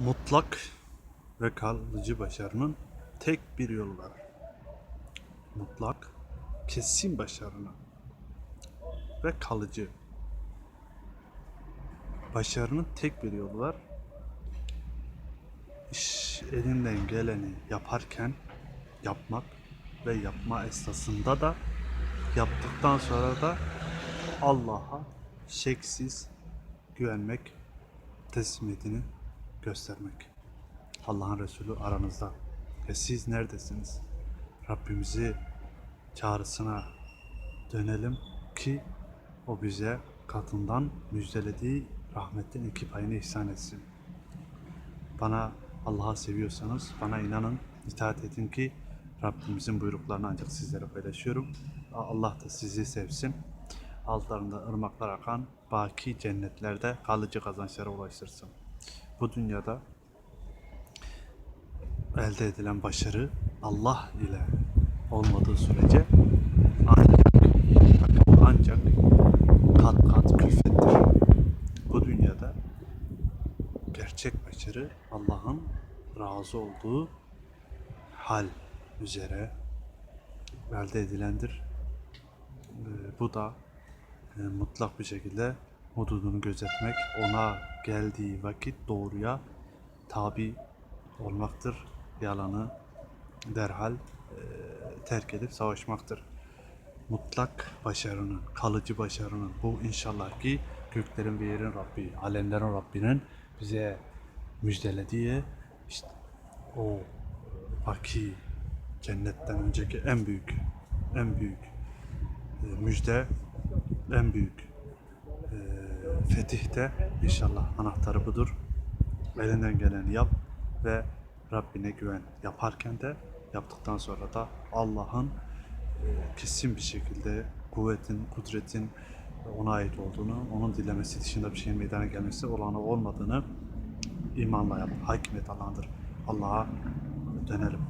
Mutlak ve kalıcı başarının tek bir yolu var. Mutlak, kesin başarının ve kalıcı başarının tek bir yolu var. İş elinden geleni yaparken yapmak ve yapma esnasında da yaptıktan sonra da Allah'a şeksiz güvenmek, teslimiyetini göstermek. Allah'ın Resulü aranızda. Ve siz neredesiniz? Rabbimizi çağrısına dönelim ki o bize katından müjdelediği rahmetten iki payını ihsan etsin. Bana Allah'a seviyorsanız bana inanın, itaat edin ki Rabbimizin buyruklarını ancak sizlere paylaşıyorum. Allah da sizi sevsin. Altlarında ırmaklar akan baki cennetlerde kalıcı kazançlara ulaştırsın. Bu dünyada elde edilen başarı Allah ile olmadığı sürece ancak ancak kat kat külfettir. Bu dünyada gerçek başarı Allah'ın razı olduğu hal üzere elde edilendir. Ee, Bu da e, mutlak bir şekilde hududunu gözetmek, ona geldiği vakit doğruya tabi olmaktır. Yalanı derhal e, terk edip savaşmaktır. Mutlak başarının, kalıcı başarının bu inşallah ki göklerin ve yerin Rabbi, alemlerin Rabbinin bize müjdelediği işte o vaki cennetten önceki en büyük en büyük müjde en büyük fetihte inşallah anahtarı budur. Elinden geleni yap ve Rabbine güven. Yaparken de yaptıktan sonra da Allah'ın e, kesin bir şekilde kuvvetin, kudretin ona ait olduğunu, onun dilemesi dışında bir şeyin meydana gelmesi olanı olmadığını imanla yap. Hakimiyet Allah'ındır. Allah'a dönelim.